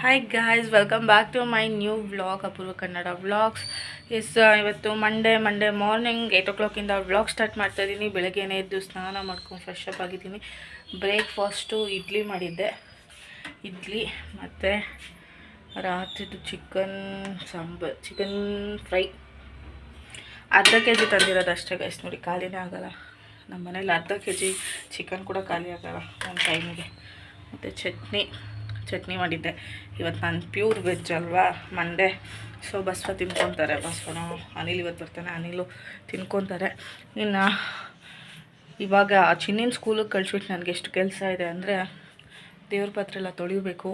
Hi guys welcome back to my new vlog Apoorva Kannada vlogs yes ಇವತ್ತು Monday Monday morning eight ಓ ಕ್ಲಾಕಿಂದ vlog start ಮಾಡ್ತಾ ಇದ್ದೀನಿ ಬೆಳಗ್ಗೆನೇ ಎದ್ದು ಸ್ನಾನ ಮಾಡ್ಕೊಂಡು ಫ್ರೆಶ್ ಅಪ್ ಆಗಿದ್ದೀನಿ. ಬ್ರೇಕ್ಫಾಸ್ಟು ಇಡ್ಲಿ ಮಾಡಿದ್ದೆ. ಇಡ್ಲಿ ಮತ್ತು ರಾತ್ರಿದು ಚಿಕನ್ ಸಾಂಬಾರ್ ಚಿಕನ್ ಫ್ರೈ ಅರ್ಧ ಕೆ ಜಿ ತಂದಿರೋದು ಅಷ್ಟೇ ಗೈಸ್ ನೋಡಿ ಖಾಲಿನೇ ಆಗಲ್ಲ. ನಮ್ಮ ಮನೇಲಿ ಅರ್ಧ ಕೆ ಜಿ ಚಿಕನ್ ಕೂಡ ಖಾಲಿ ಆಗಲ್ಲ, ಒಂದು ಟೈಮಿಗೆ ಮತ್ತು ಚಟ್ನಿ. ಚಟ್ನಿ ಮಾಡಿದ್ದೆ. ಇವತ್ತು ನಾನು ಪ್ಯೂರ್ ವೆಜ್ ಅಲ್ವಾ? ಮಂಡೆ ಸೊ ಬಸವ ತಿನ್ಕೊತಾರೆ. ಬಸವನ ಅನಿಲ್ ಇವತ್ತು ಬರ್ತಾನೆ. ಅನಿಲು ತಿನ್ಕೊತಾರೆ. ಇನ್ನು ಇವಾಗ ಚಿನ್ನಿನ ಸ್ಕೂಲಿಗೆ ಕಳಿಸ್ಬಿಟ್ಟು ನನಗೆ ಎಷ್ಟು ಕೆಲಸ ಇದೆ ಅಂದರೆ ದೇವ್ರ ಪಾತ್ರೆ ಎಲ್ಲ ತೊಳಿಬೇಕು.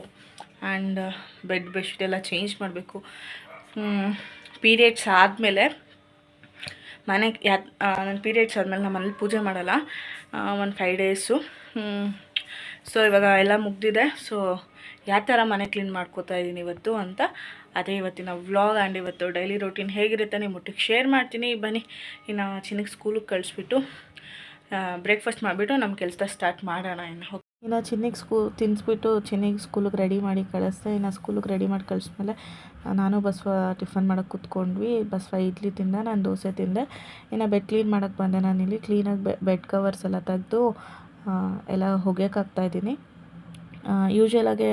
ಆ್ಯಂಡ್ ಬೆಡ್ ಬೆಡ್ಶೀಟ್ ಎಲ್ಲ ಚೇಂಜ್ ಮಾಡಬೇಕು. ಪೀರಿಯಡ್ಸ್ ಆದಮೇಲೆ ಮನೆಗೆ ಯಾ ನನ್ನ ಪೀರಿಯಡ್ಸ್ ಆದಮೇಲೆ ನಮ್ಮ ಮನೇಲಿ ಪೂಜೆ ಮಾಡಲ್ಲ. ಒಂದು ಫೈವ್ ಡೇಸು ಸೊ ಇವಾಗ ಎಲ್ಲ ಮುಗ್ದಿದೆ. ಸೊ ಯಾವ ಥರ ಮನೆ ಕ್ಲೀನ್ ಮಾಡ್ಕೋತಾ ಇದ್ದೀನಿ ಇವತ್ತು ಅಂತ ಅದೇ ಇವತ್ತಿನ ವ್ಲಾಗ್ ಆ್ಯಂಡ್ ಇವತ್ತು ಡೈಲಿ ರೊಟೀನ್ ಹೇಗಿರುತ್ತೆ ನಿಮ್ಮ ಒಟ್ಟಿಗೆ ಶೇರ್ ಮಾಡ್ತೀನಿ. ಬನ್ನಿ, ಇನ್ನು ಚಿನ್ನಕ್ಕೆ ಸ್ಕೂಲಿಗೆ ಕಳಿಸ್ಬಿಟ್ಟು ಬ್ರೇಕ್ಫಾಸ್ಟ್ ಮಾಡಿಬಿಟ್ಟು ನಮ್ಮ ಕೆಲಸ ಸ್ಟಾರ್ಟ್ ಮಾಡೋಣ ಇನ್ನು. ಹೋಗಿ ಇನ್ನು ಚಿನ್ನಿಗೆ ಸ್ಕೂ ತಿನ್ನಿಸ್ಬಿಟ್ಟು ಚಿನ್ನಿಗೆ ಸ್ಕೂಲಿಗೆ ರೆಡಿ ಮಾಡಿ ಕಳಿಸ್ದೆ. ಇನ್ನು ಸ್ಕೂಲಿಗೆ ರೆಡಿ ಮಾಡಿ ಕಳಿಸ್ಮೇಲೆ ನಾನು ಬಸವ ಟಿಫನ್ ಮಾಡೋಕ್ಕೆ ಕೂತ್ಕೊಂಡ್ವಿ. ಬಸವ ಇಡ್ಲಿ ತಿಂದೆ, ನಾನು ದೋಸೆ ತಿಂದೆ. ಇನ್ನು ಬೆಡ್ ಕ್ಲೀನ್ ಮಾಡೋಕ್ಕೆ ಬಂದೆ ನಾನಿಲ್ಲಿ. ಕ್ಲೀನಾಗಿ ಬೆಡ್ ಕವರ್ಸ್ ಎಲ್ಲ ತೆಗೆದು ಎಲ್ಲ ಹೊಗೆಯೋಕ್ಕಾಗ್ತಾಯಿದ್ದೀನಿ ಯೂಶ್ವಲಾಗೆ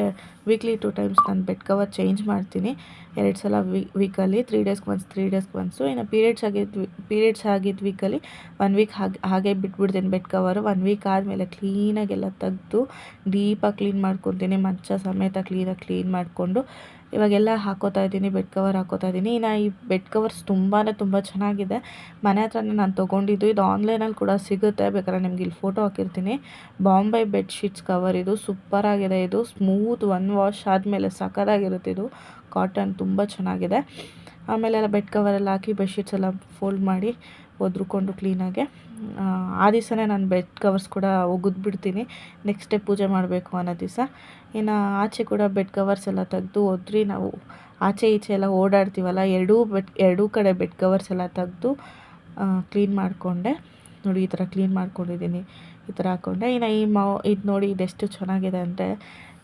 ವೀಕ್ಲಿ ಟು ಟೈಮ್ಸ್ ನಾನು ಬೆಡ್ ಕವರ್ ಚೇಂಜ್ ಮಾಡ್ತೀನಿ. ಎರಡು ಸಲ ವೀಕಲ್ಲಿ ತ್ರೀ ಡೇಸ್ಗೆ ಒನ್ಸ್ ತ್ರೀ ಡೇಸ್ಗೆ ಒನ್ಸು ಇನ್ನು ಪೀರಿಯಡ್ಸ್ ಆಗಿದ್ದು ಪೀರಿಯಡ್ಸ್ ಆಗಿದ್ದ ವೀಕಲ್ಲಿ ಒನ್ ವೀಕ್ ಹಾಗೆ ಹಾಗೆ ಬಿಟ್ಬಿಡ್ತೀನಿ ಬೆಡ್ ಕವರು ಒನ್ ವೀಕ್ ಆದಮೇಲೆ ಕ್ಲೀನಾಗೆಲ್ಲ ತೆಗೆದು ಡೀಪಾಗಿ ಕ್ಲೀನ್ ಮಾಡ್ಕೊತೀನಿ ಮಂಚ ಸಮೇತ ಕ್ಲೀನಾಗಿ ಕ್ಲೀನ್ ಮಾಡಿಕೊಂಡು ಇವಾಗೆಲ್ಲ ಹಾಕೋತಾ ಇದ್ದೀನಿ ಬೆಡ್ ಕವರ್ ಹಾಕೋತಾ ಇದ್ದೀನಿ. ಇನ್ನು ಈ ಬೆಡ್ ಕವರ್ಸ್ ತುಂಬಾ ತುಂಬ ಚೆನ್ನಾಗಿದೆ. ಮನೆ ಹತ್ರನೇ ನಾನು ತೊಗೊಂಡಿದ್ದು. ಇದು ಆನ್ಲೈನಲ್ಲಿ ಕೂಡ ಸಿಗುತ್ತೆ. ಬೇಕಾದ್ರೆ ನಿಮ್ಗೆ ಇಲ್ಲಿ ಫೋಟೋ ಹಾಕಿರ್ತೀನಿ. ಬಾಂಬೆ ಬೆಡ್ ಶೀಟ್ಸ್ ಕವರ್ ಇದು. ಸೂಪರಾಗಿದೆ ಇದು. ಸ್ಮೂತ್ ಒನ್ ವಾಶ್ ಆದಮೇಲೆ ಸಖತ್ತಾಗಿರುತ್ತೆ ಇದು. ಕಾಟನ್ ತುಂಬ ಚೆನ್ನಾಗಿದೆ. ಆಮೇಲೆ ಎಲ್ಲ ಬೆಡ್ ಕವರೆಲ್ಲ ಹಾಕಿ ಬೆಡ್ಶೀಟ್ಸ್ ಎಲ್ಲ ಫೋಲ್ಡ್ ಮಾಡಿ ಒದ್ರುಕೊಂಡು ಕ್ಲೀನಾಗೆ ಆ ದಿವಸನೇ ನಾನು ಬೆಡ್ ಕವರ್ಸ್ ಕೂಡ ಒಗೆದ್ಬಿಡ್ತೀನಿ ನೆಕ್ಸ್ಟ್ ಡೇ ಪೂಜೆ ಮಾಡಬೇಕು ಅನ್ನೋ ದಿವಸ. ಇನ್ನು ಆಚೆ ಕೂಡ ಬೆಡ್ ಕವರ್ಸ್ ಎಲ್ಲ ತೆಗೆದು ಒದ್ರಿ ನಾವು. ಆಚೆ ಈಚೆ ಎಲ್ಲ ಓಡಾಡ್ತೀವಲ್ಲ, ಎರಡೂ ಬೆಡ್ ಎರಡೂ ಕಡೆ ಬೆಡ್ ಕವರ್ಸ್ ಎಲ್ಲ ತೆಗೆದು ಕ್ಲೀನ್ ಮಾಡಿಕೊಂಡೆ. ನೋಡಿ, ಈ ಥರ ಕ್ಲೀನ್ ಮಾಡ್ಕೊಂಡಿದ್ದೀನಿ. ಈ ಥರ ಹಾಕ್ಕೊಂಡೆ ಇನ್ನು ಈ ಮೌ, ಇದು ನೋಡಿ ಇದೆಷ್ಟು ಚೆನ್ನಾಗಿದೆ ಅಂದರೆ,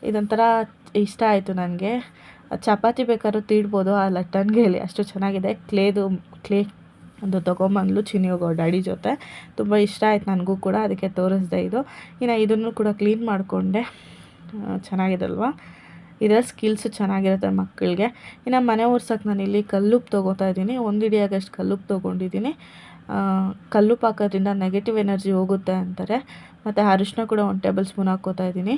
ಇದೊಂಥರ ಇಷ್ಟ ಆಯಿತು ನನಗೆ. ಚಪಾತಿ ಬೇಕಾದ್ರೂ ತೀಡ್ಬೋದು, ಆ ಹೇಳಿ ಅಷ್ಟು ಚೆನ್ನಾಗಿದೆ. ಕ್ಲೇದು, ಕ್ಲೇ ಅದು ತೊಗೊಂಬಂದ್ಲು ಹೋಗೋ ಡ್ಯಾಡಿ ಜೊತೆ. ತುಂಬ ಇಷ್ಟ ಆಯ್ತು ನನಗೂ ಕೂಡ, ಅದಕ್ಕೆ ತೋರಿಸ್ದೆ ಇದು. ಇನ್ನು ಇದನ್ನು ಕೂಡ ಕ್ಲೀನ್ ಮಾಡಿಕೊಂಡೆ. ಚೆನ್ನಾಗಿದೆ ಅಲ್ವಾ ಇದರ ಸ್ಕಿಲ್ಸು ಚೆನ್ನಾಗಿರುತ್ತೆ ಮಕ್ಕಳಿಗೆ. ಇನ್ನು ಮನೆ ಒರ್ಸೋಕೆ ನಾನು ಇಲ್ಲಿ ಕಲ್ಲುಪ್ಪು ತೊಗೋತಾ ಇದ್ದೀನಿ. ಒಂದು ಹಿಡಿಯಾಗಷ್ಟು ಕಲ್ಲುಪ್ಪು ತೊಗೊಂಡಿದ್ದೀನಿ. ಕಲ್ಲುಪ್ಪು ಹಾಕೋದ್ರಿಂದ ನೆಗೆಟಿವ್ ಎನರ್ಜಿ ಹೋಗುತ್ತೆ ಅಂತಾರೆ. ಮತ್ತು ಅರಿಶಿನ ಕೂಡ ಒಂದು ಟೇಬಲ್ ಸ್ಪೂನ್ ಹಾಕ್ಕೋತಾ ಇದ್ದೀನಿ.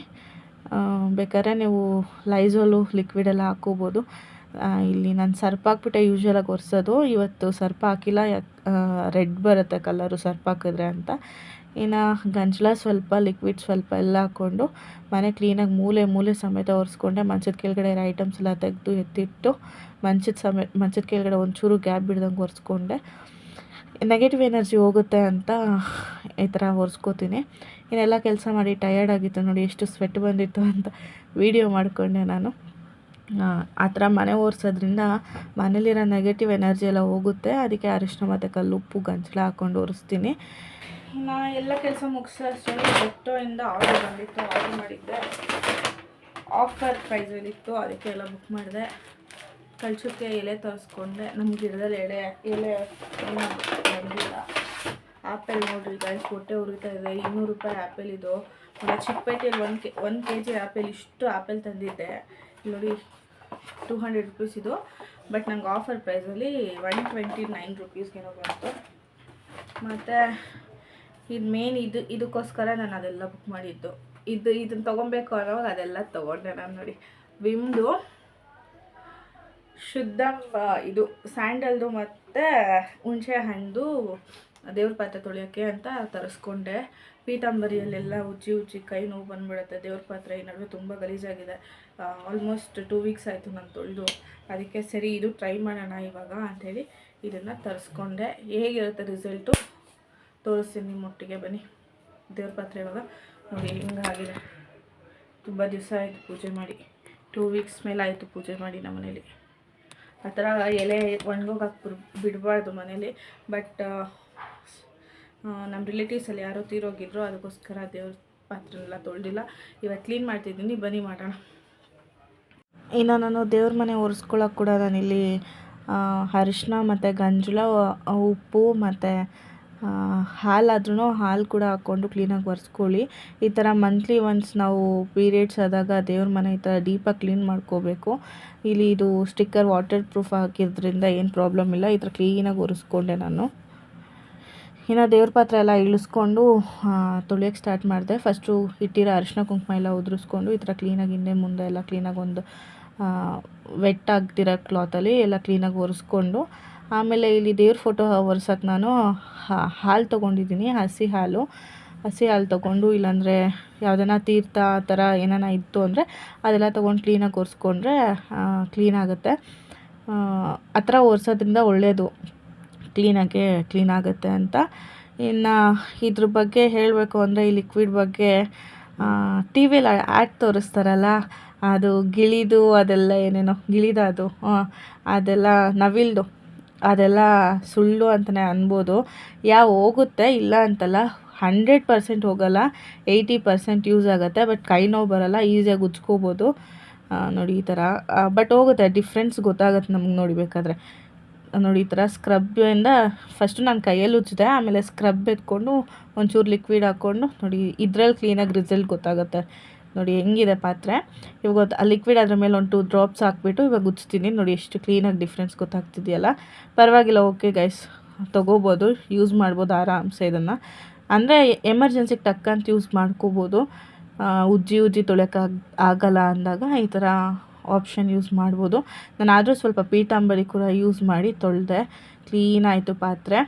ಬೇಕಾದ್ರೆ ನೀವು ಲೈಝೋಲು ಲಿಕ್ವಿಡೆಲ್ಲ ಹಾಕ್ಕೋಬೋದು. ಇಲ್ಲಿ ನಾನು ಸರ್ಪ್ ಹಾಕ್ಬಿಟ್ಟೆ ಯೂಶ್ವಲಾಗಿ ಒರೆಸೋದು. ಇವತ್ತು ಸರ್ಪ್ ಹಾಕಿಲ್ಲ ರೆಡ್ ಬರುತ್ತೆ ಕಲರು ಸರ್ಪ್ ಹಾಕಿದ್ರೆ ಅಂತ. ಇನ್ನು ಗಂಜಲ ಸ್ವಲ್ಪ ಲಿಕ್ವಿಡ್ ಸ್ವಲ್ಪ ಎಲ್ಲ ಹಾಕ್ಕೊಂಡು ಮನೆ ಕ್ಲೀನಾಗಿ ಮೂಲೆ ಮೂಲೆ ಸಮೇತ ಒರೆಸ್ಕೊಂಡೆ. ಮಂಚದ ಕೆಳಗಡೆ ಇರೋ ಐಟಮ್ಸ್ ಎಲ್ಲ ತೆಗೆದು ಎತ್ತಿಟ್ಟು ಮಂಚದ ಸಮೇತ ಮಂಚದ ಕೆಳಗಡೆ ಒಂಚೂರು ಗ್ಯಾಪ್ ಬಿಡ್ದಂಗೆ ಒರೆಸ್ಕೊಂಡೆ. ನೆಗೆಟಿವ್ ಎನರ್ಜಿ ಹೋಗುತ್ತೆ ಅಂತ ಈ ಥರ ಒರೆಸ್ಕೋತೀನಿ. ಇನ್ನೆಲ್ಲ ಕೆಲಸ ಮಾಡಿ ಟಯರ್ಡ್ ಆಗಿತ್ತು ನೋಡಿ, ಎಷ್ಟು ಸ್ವೆಟ್ ಬಂದಿತ್ತು ಅಂತ ವೀಡಿಯೋ ಮಾಡಿಕೊಂಡೆ ನಾನು. ಆ ಥರ ಮನೆ ಒರೆಸೋದ್ರಿಂದ ಮನೇಲಿರೋ ನೆಗೆಟಿವ್ ಎನರ್ಜಿ ಎಲ್ಲ ಹೋಗುತ್ತೆ. ಅದಕ್ಕೆ ಅರಿಶಿನ ಮತ್ತು ಕಲ್ಲುಪ್ಪು ಗಂಜಲ ಹಾಕ್ಕೊಂಡು ಒರೆಸ್ತೀನಿ ನಾ ಎಲ್ಲ ಕೆಲಸ ಮುಗಿಸೋಷ್ಟು ಬೆಟ್ಟೋಯಿಂದ ಆರ್ಡರ್ ಬಂದಿತ್ತು ಆರ್ಡರ್ ಮಾಡಿದ್ದೆ. ಆಫರ್ ಪ್ರೈಸಲ್ಲಿತ್ತು ಅದಕ್ಕೆ ಎಲ್ಲ ಬುಕ್ ಮಾಡಿದೆ. ಕಳ್ಸೋಕ್ಕೆ ಎಲೆ ತರಿಸ್ಕೊಂಡೆ. ನಮ್ಮ ಗಿಡದಲ್ಲಿ ಎಲೆ ಎಲೆ ಬಂದಿಲ್ಲ. ಆ್ಯಪಲ್ ನೋಡಿರಿ ಗಾಯ್ಸ್ ಹೊಟ್ಟೆ ಉರಿತಾ ಇದೆ. ಇನ್ನೂರು ರೂಪಾಯಿ ಆ್ಯಪಲ್ ಇದು. ಚಿಕ್ಕಪೇಟೆಯಲ್ಲಿ ಒಂದು ಕೆ ಒಂದು ಕೆ ಜಿ ಆ್ಯಪಲ್ ಇಷ್ಟು ಆ್ಯಪಲ್ ತಂದಿದ್ದೆ. ನೋಡಿ ಟೂ ಹಂಡ್ರೆಡ್ ರುಪೀಸ್ ಇದು. ಬಟ್ ನಂಗೆ ಆಫರ್ ಪ್ರೈಸಲ್ಲಿ ಒನ್ ಟ್ವೆಂಟಿ ನೈನ್ ರುಪೀಸ್ಗೇನೋ ಬಂತು. ಮತ್ತು ಇದು ಮೇನ್ ಇದು, ಇದಕ್ಕೋಸ್ಕರ ನಾನು ಅದೆಲ್ಲ ಬುಕ್ ಮಾಡಿದ್ದು. ಇದು ಇದನ್ನು ತೊಗೊಬೇಕು ಅನ್ನೋವಾಗ ಅದೆಲ್ಲ ತೊಗೊಂಡೆ ನಾನು ನೋಡಿ. ವಿಮ್ದು ಶುದ್ಧ ಇದು, ಸ್ಯಾಂಡಲ್ದು ಮತ್ತು ಹುಣಸೆ ಹಣ್ಣು, ದೇವ್ರ ಪಾತ್ರೆ ತೊಳೆಯೋಕ್ಕೆ ಅಂತ ತರಿಸ್ಕೊಂಡೆ. ಪೀತಾಂಬರಿಯಲ್ಲೆಲ್ಲ ಉಜ್ಜಿ ಉಜ್ಜಿ ಕೈ ನೋವು ಬಂದ್ಬಿಡುತ್ತೆ. ದೇವ್ರ ಪಾತ್ರೆ ಈ ನಡುವೆ ತುಂಬ ಗಲೀಜಾಗಿದೆ. ಆಲ್ಮೋಸ್ಟ್ ಟೂ ವೀಕ್ಸ್ ಆಯಿತು ನಾನು ತೊಳೆದು. ಅದಕ್ಕೆ ಸರಿ ಇದು ಟ್ರೈ ಮಾಡೋಣ ಇವಾಗ ಅಂಥೇಳಿ ಇದನ್ನು ತರಿಸ್ಕೊಂಡೆ. ಹೇಗಿರುತ್ತೆ ರಿಸಲ್ಟು ತೋರಿಸ್ತೀನಿ ನಿಮ್ಮೊಟ್ಟಿಗೆ ಬನ್ನಿ. ದೇವ್ರ ಪಾತ್ರೆ ಇವಾಗ ನೋಡಿ ಹಿಂಗಾಗಿದೆ ತುಂಬ ದಿವಸ ಆಯಿತು ಪೂಜೆ ಮಾಡಿ. ಟೂ ವೀಕ್ಸ್ ಮೇಲೆ ಆಯಿತು ಪೂಜೆ ಮಾಡಿ ನಮ್ಮ ಮನೇಲಿ. ಆ ಥರ ಎಲೆ ಒಣಗೋಗಿ ಹಾಕ್ಬಿಡ್ ಬಿಡಬಾರ್ದು ಮನೇಲಿ. ಬಟ್ ನಮ್ಮ ರಿಲೇಟಿವ್ಸಲ್ಲಿ ಯಾರೋ ತೀರೋಗಿದ್ರು, ಅದಕ್ಕೋಸ್ಕರ ದೇವ್ರ ಪಾತ್ರೆಲ್ಲ ತೊಳೆದಿಲ್ಲ. ಇವಾಗ ಕ್ಲೀನ್ ಮಾಡ್ತಿದ್ದೀನಿ, ಬನ್ನಿ ಮಾಡೋಣ. ಇನ್ನು ನಾನು ದೇವ್ರ ಮನೆ ಒರೆಸ್ಕೊಳ್ಳೋಕೆ ಕೂಡ ನಾನಿಲ್ಲಿ ಅರಿಶಿನ ಮತ್ತು ಗಂಜಲ ಉಪ್ಪು ಮತ್ತು ಹಾಲಾದ್ರೂ ಹಾಲು ಕೂಡ ಹಾಕ್ಕೊಂಡು ಕ್ಲೀನಾಗಿ ಒರೆಸ್ಕೊಳ್ಳಿ. ಈ ಥರ ಮಂತ್ಲಿ ಒನ್ಸ್ ನಾವು ಪೀರಿಯಡ್ಸ್ ಆದಾಗ ದೇವ್ರ ಮನೆ ಈ ಥರ ಡೀಪಾಗಿ ಕ್ಲೀನ್ ಮಾಡ್ಕೋಬೇಕು. ಇಲ್ಲಿ ಇದು ಸ್ಟಿಕ್ಕರ್ ವಾಟರ್ ಪ್ರೂಫ್ ಹಾಕಿದ್ರಿಂದ ಏನು ಪ್ರಾಬ್ಲಮ್ ಇಲ್ಲ. ಈ ಥರ ಕ್ಲೀನಾಗಿ ಒರೆಸ್ಕೊಂಡೆ ನಾನು. ಇನ್ನು ದೇವ್ರ ಪಾತ್ರೆ ಎಲ್ಲ ಇಳಿಸ್ಕೊಂಡು ತೊಳಿಯೋಕ್ಕೆ ಸ್ಟಾರ್ಟ್ ಮಾಡಿದೆ. ಫಸ್ಟು ಇಟ್ಟಿರೋ ಅರಿಶಿನ ಕುಂಕುಮ ಎಲ್ಲ ಉದುರಿಸ್ಕೊಂಡು ಈ ಥರ ಕ್ಲೀನಾಗಿ ಹಿಂದೆ ಮುಂದೆ ಎಲ್ಲ ಕ್ಲೀನಾಗಿ ಒಂದು ವೆಟ್ ಆಗ್ತಿರೋ ಕ್ಲಾತಲ್ಲಿ ಎಲ್ಲ ಕ್ಲೀನಾಗಿ ಒರೆಸ್ಕೊಂಡು, ಆಮೇಲೆ ಇಲ್ಲಿ ದೇವ್ರ ಫೋಟೋ ಒರ್ಸೋಕೆ ನಾನು ಹಾಲು ತೊಗೊಂಡಿದ್ದೀನಿ, ಹಸಿ ಹಾಲು. ಹಸಿ ಹಾಲು ತೊಗೊಂಡು ಇಲ್ಲಾಂದರೆ ಯಾವುದನ್ನ ತೀರ್ಥ ಆ ಥರ ಏನಾನ ಇತ್ತು ಅಂದರೆ ಅದೆಲ್ಲ ತೊಗೊಂಡು ಕ್ಲೀನಾಗಿ ಒರೆಸ್ಕೊಂಡ್ರೆ ಕ್ಲೀನ್ ಆಗುತ್ತೆ. ಆ ಥರ ಒರೆಸೋದ್ರಿಂದ ಒಳ್ಳೆಯದು ಕ್ಲೀನಾಗೆ ಕ್ಲೀನ್ ಆಗುತ್ತೆ ಅಂತ. ಇನ್ನು ಇದ್ರ ಬಗ್ಗೆ ಹೇಳಬೇಕು ಅಂದರೆ ಈ ಲಿಕ್ವಿಡ್ ಬಗ್ಗೆ ಟಿ ವಿಯಲ್ಲಿ ಆ್ಯಡ್ ತೋರಿಸ್ತಾರಲ್ಲ ಅದು ಗಿಳಿದು ಅದೆಲ್ಲ ಏನೇನೋ, ಗಿಳಿದ ಅದು ಅದೆಲ್ಲ ನವಿಲ್ದು, ಅದೆಲ್ಲ ಸುಳ್ಳು ಅಂತಲೇ ಅನ್ಬೋದು. ಯಾವ ಹೋಗುತ್ತೆ ಇಲ್ಲ ಅಂತಲ್ಲ ಹಂಡ್ರೆಡ್ ಪರ್ಸೆಂಟ್ ಹೋಗಲ್ಲ ಏಯ್ಟಿ ಪರ್ಸೆಂಟ್ ಯೂಸ್ ಆಗುತ್ತೆ ಬಟ್ ಕೈ ನೋವು ಬರಲ್ಲ ಈಸಿಯಾಗಿ ಉಜ್ಕೋಬೋದು. ನೋಡಿ ಈ ಥರ. ಬಟ್ ಹೋಗುತ್ತೆ ಡಿಫ್ರೆನ್ಸ್ ಗೊತ್ತಾಗುತ್ತೆ ನಮ್ಗೆ ನೋಡಿಬೇಕಾದ್ರೆ ನೋಡಿ ಈ ಥರ ಸ್ಕ್ರಬ್ಬಿಂದ ಫಸ್ಟು ನಾನು ಕೈಯಲ್ಲಿ ಉಜ್ಜಿದೆ, ಆಮೇಲೆ ಸ್ಕ್ರಬ್ ಎತ್ಕೊಂಡು ಒಂಚೂರು ಲಿಕ್ವಿಡ್ ಹಾಕ್ಕೊಂಡು ನೋಡಿ ಇದ್ರಲ್ಲಿ ಕ್ಲೀನಾಗಿ ರಿಸಲ್ಟ್ ಗೊತ್ತಾಗುತ್ತೆ. ನೋಡಿ ಹೆಂಗಿದೆ ಪಾತ್ರೆ. ಇವಾಗ ಆ ಲಿಕ್ವಿಡ್ ಅದ್ರ ಮೇಲೆ ಒಂದು ಟೂ ಡ್ರಾಪ್ಸ್ ಹಾಕ್ಬಿಟ್ಟು ಇವಾಗ ಉಜ್ತೀನಿ ನೋಡಿ ಎಷ್ಟು ಕ್ಲೀನಾಗಿ ಡಿಫ್ರೆನ್ಸ್ ಗೊತ್ತಾಗ್ತಿದೆಯಲ್ಲ? ಪರವಾಗಿಲ್ಲ ಓಕೆ ಗೈಸ್ ತೊಗೋಬೋದು. ಯೂಸ್ ಮಾಡ್ಬೋದು ಆರಾಮ್ಸೆ ಇದನ್ನು. ಅಂದರೆ ಎಮರ್ಜೆನ್ಸಿಗೆ ಟಕ್ಕಂತ ಯೂಸ್ ಮಾಡ್ಕೋಬೋದು. ಉಜ್ಜಿ ಉಜ್ಜಿ ತೊಳೆಯೋಕ್ಕಾಗ ಆಗಲ್ಲ ಅಂದಾಗ ಈ ಥರ ಆಪ್ಷನ್ ಯೂಸ್ ಮಾಡ್ಬೋದು. ನಾನು ಆದರೂ ಸ್ವಲ್ಪ ಪೀತಾಂಬರಿ ಕೂಡ ಯೂಸ್ ಮಾಡಿ ತೊಳೆದೆ ಕ್ಲೀನ್ ಆಯಿತು ಪಾತ್ರೆ.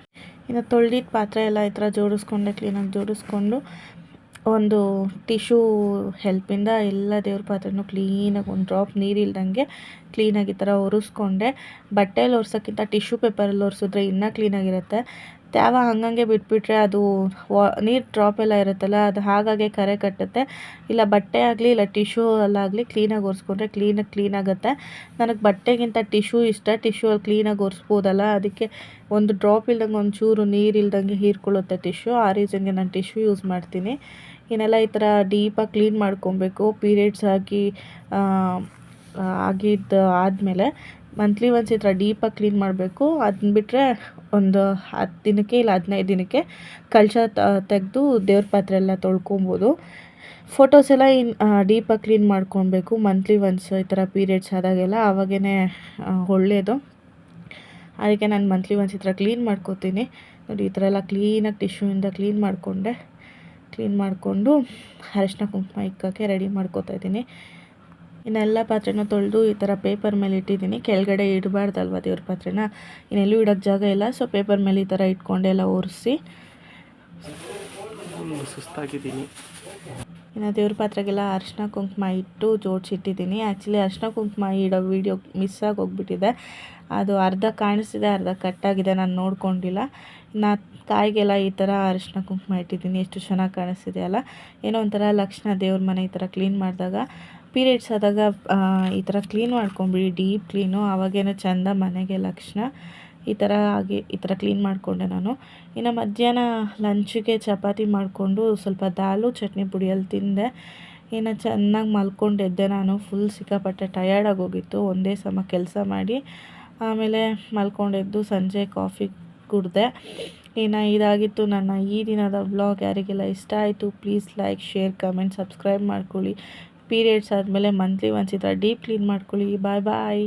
ಇನ್ನು ತೊಳೆದಿದ್ದ ಪಾತ್ರೆ ಎಲ್ಲ ಈ ಥರ ಜೋಡಿಸ್ಕೊಂಡೆ ಕ್ಲೀನಾಗಿ ಜೋಡಿಸ್ಕೊಂಡು ಒಂದು ಟಿಶ್ಯೂ ಹೆಲ್ಪಿಂದ ಎಲ್ಲ ದೇವ್ರ ಪಾತ್ರೆನೂ ಕ್ಲೀನಾಗಿ, ಒಂದು ಡ್ರಾಪ್ ನೀರಿಲ್ದಂಗೆ ಕ್ಲೀನಾಗಿ ಈ ಥರ ಒರೆಸ್ಕೊಂಡೆ. ಬಟ್ಟೆಯಲ್ಲಿ ಒರೆಸೋಕ್ಕಿಂತ ಟಿಶ್ಯೂ ಪೇಪರಲ್ಲಿ ಒರೆಸಿದ್ರೆ ಇನ್ನೂ ಕ್ಲೀನಾಗಿರುತ್ತೆ. ತ್ಯಾವ ಹಂಗಂಗೆ ಬಿಟ್ಬಿಟ್ರೆ ಅದು ವಾ, ನೀರು ಡ್ರಾಪ್ ಎಲ್ಲ ಇರುತ್ತಲ್ಲ, ಅದು ಹಾಗಾಗಿ ಕರೆ ಕಟ್ಟುತ್ತೆ. ಇಲ್ಲ ಬಟ್ಟೆ ಆಗಲಿ, ಇಲ್ಲ ಟಿಶ್ಯೂ ಅಲ್ಲಾಗಲಿ ಕ್ಲೀನಾಗಿ ಒರೆಸ್ಕೊಂಡ್ರೆ ಕ್ಲೀನಾಗಿ ಕ್ಲೀನ್ ಆಗುತ್ತೆ. ನನಗೆ ಬಟ್ಟೆಗಿಂತ ಟಿಶ್ಯೂ ಇಷ್ಟ. ಟಿಶ್ಯೂ ಅಲ್ಲಿ ಕ್ಲೀನಾಗಿ ಒರೆಸ್ಬೋದಲ್ಲ, ಅದಕ್ಕೆ ಒಂದು ಡ್ರಾಪ್ ಇಲ್ದಂಗೆ ಒಂದು ಚೂರು ನೀರು ಇಲ್ದಂಗೆ ಹೀರ್ಕೊಳ್ಳುತ್ತೆ ಟಿಶ್ಯೂ ಆ ರೀಸನ್ಗೆ ನಾನು ಟಿಶ್ಯೂ ಯೂಸ್ ಮಾಡ್ತೀನಿ. ಇನ್ನೆಲ್ಲ ಈ ಥರ ಡೀಪಾಗಿ ಕ್ಲೀನ್ ಮಾಡ್ಕೊಬೇಕು. ಪೀರಿಯಡ್ಸ್ ಆಗಿ ಆಗಿದ್ದು ಆದಮೇಲೆ. ಮಂತ್ಲಿ ಈ ಥರ ಡೀಪಾಗಿ ಕ್ಲೀನ್ ಮಾಡಬೇಕು. ಅದನ್ನ ಬಿಟ್ಟರೆ ಒಂದು ಹತ್ತು ದಿನಕ್ಕೆ ಇಲ್ಲ ಹದಿನೈದು ದಿನಕ್ಕೆ ಕಳಶ ತೆಗೆದು ದೇವ್ರ ಪಾತ್ರೆ ಎಲ್ಲ ತೊಳ್ಕೊಬೋದು. ಫೋಟೋಸ್ ಎಲ್ಲ ಇನ್ ಡೀಪಾಗಿ ಕ್ಲೀನ್ ಮಾಡ್ಕೊಬೇಕು ಮಂತ್ಲಿ ಒನ್ಸ್ ಈ ಥರ ಪೀರಿಯಡ್ಸ್ ಆದಾಗೆಲ್ಲ ಆವಾಗೇ ಒಳ್ಳೆಯದು ಅದಕ್ಕೆ ನಾನು ಮಂತ್ಲಿ ಒನ್ಸ್ ಈ ಥರ ಕ್ಲೀನ್ ಮಾಡ್ಕೋತೀನಿ. ನೋಡಿ, ಈ ಥರ ಎಲ್ಲ ಕ್ಲೀನಾಗಿ ಟಿಶ್ಯೂಯಿಂದ ಕ್ಲೀನ್ ಮಾಡಿಕೊಂಡೆ. ಕ್ಲೀನ್ ಮಾಡಿಕೊಂಡು ಅರಶಿನ ಕುಂಕುಮ ಇಕ್ಕೋಕ್ಕೆ ರೆಡಿ ಮಾಡ್ಕೋತಾ ಇದ್ದೀನಿ. ಇನ್ನೆಲ್ಲ ಪಾತ್ರೆನ ತೊಳೆದು ಈ ಥರ ಪೇಪರ್ ಮೇಲೆ ಇಟ್ಟಿದ್ದೀನಿ. ಕೆಳಗಡೆ ಇಡಬಾರ್ದಲ್ವ ದೇವ್ರ ಪಾತ್ರೆನ? ಇನ್ನೆಲ್ಲೂ ಇಡೋಕ್ಕೆ ಜಾಗ ಇಲ್ಲ. ಸೊ ಪೇಪರ್ ಮೇಲೆ ಈ ಥರ ಇಟ್ಕೊಂಡೆಲ್ಲ ಒರೆಸಿ. ಸುಸ್ತಾಗಿದ್ದೀನಿ. ಇನ್ನು ದೇವ್ರ ಪಾತ್ರೆಗೆಲ್ಲ ಅರಿಶಿನ ಕುಂಕುಮ ಇಟ್ಟು ಜೋಡಿಸಿಟ್ಟಿದ್ದೀನಿ. ಆ್ಯಕ್ಚುಲಿ ಅರಿಶಿನ ಕುಂಕುಮ ಇಡೋ ವೀಡಿಯೋ ಮಿಸ್ ಆಗಿ ಹೋಗ್ಬಿಟ್ಟಿದೆ. ಅದು ಅರ್ಧ ಕಾಣಿಸ್ತಿದೆ ಅರ್ಧ ಕಟ್ಟಾಗಿದೆ ನಾನು ನೋಡ್ಕೊಂಡಿಲ್ಲ. ನಾ ಕಾಯಿಗೆಲ್ಲ ಈ ಥರ ಅರಿಶಿನ ಕುಂಕುಮ ಇಟ್ಟಿದ್ದೀನಿ. ಎಷ್ಟು ಚೆನ್ನಾಗಿ ಕಾಣಿಸ್ತಿದೆ ಅಲ್ಲ? ಏನೋ ಒಂಥರ ಲಕ್ಷಣ ದೇವ್ರ ಮನೆ ಈ ಥರ ಕ್ಲೀನ್ ಮಾಡಿದಾಗ. ಪೀರಿಯಡ್ಸ್ ಆದಾಗ ಈ ಥರ ಕ್ಲೀನ್ ಮಾಡ್ಕೊಂಬಿಡಿ ಡೀಪ್ ಕ್ಲೀನು ಆವಾಗೇನೋ ಚೆಂದ ಮನೆಗೆ ಲಕ್ಷಣ. ಈ ಥರ ಆಗಿ ಈ ಥರ ಕ್ಲೀನ್ ಮಾಡಿಕೊಂಡೆ ನಾನು. ಇನ್ನು ಮಧ್ಯಾಹ್ನ ಲಂಚಿಗೆ ಚಪಾತಿ ಮಾಡಿಕೊಂಡು ಸ್ವಲ್ಪ ದಾಲು ಚಟ್ನಿ ಪುಡಿಯಲ್ಲಿ ತಿಂದೆ. ಇನ್ನು ಚೆನ್ನಾಗಿ ಮಲ್ಕೊಂಡಿದ್ದೆ ನಾನು. ಫುಲ್ ಸಿಕ್ಕಾಪಟ್ಟೆ ಟಯರ್ಡ್ ಆಗೋಗಿತ್ತು ಒಂದೇ ಸಮ ಕೆಲಸ ಮಾಡಿ, ಆಮೇಲೆ ಮಲ್ಕೊಂಡೆದ್ದು ಸಂಜೆ ಕಾಫಿ ಕುಡಿದೆ. ಇನ್ನು ಇದಾಗಿತ್ತು ನನ್ನ ಈ ದಿನದ ಬ್ಲಾಗ್ ಯಾರಿಗೆಲ್ಲ ಇಷ್ಟ ಆಯಿತು please like share comment subscribe ಮಾಡ್ಕೊಳ್ಳಿ. ಪೀರಿಯಡ್ಸ್ ಆದಮೇಲೆ ಮಂತ್ಲಿ ಒನ್ಸ್ ಈ ಥರ ಡೀಪ್ ಕ್ಲೀನ್ ಮಾಡ್ಕೊಳ್ಳಿ. ಬಾಯ್ ಬಾಯ್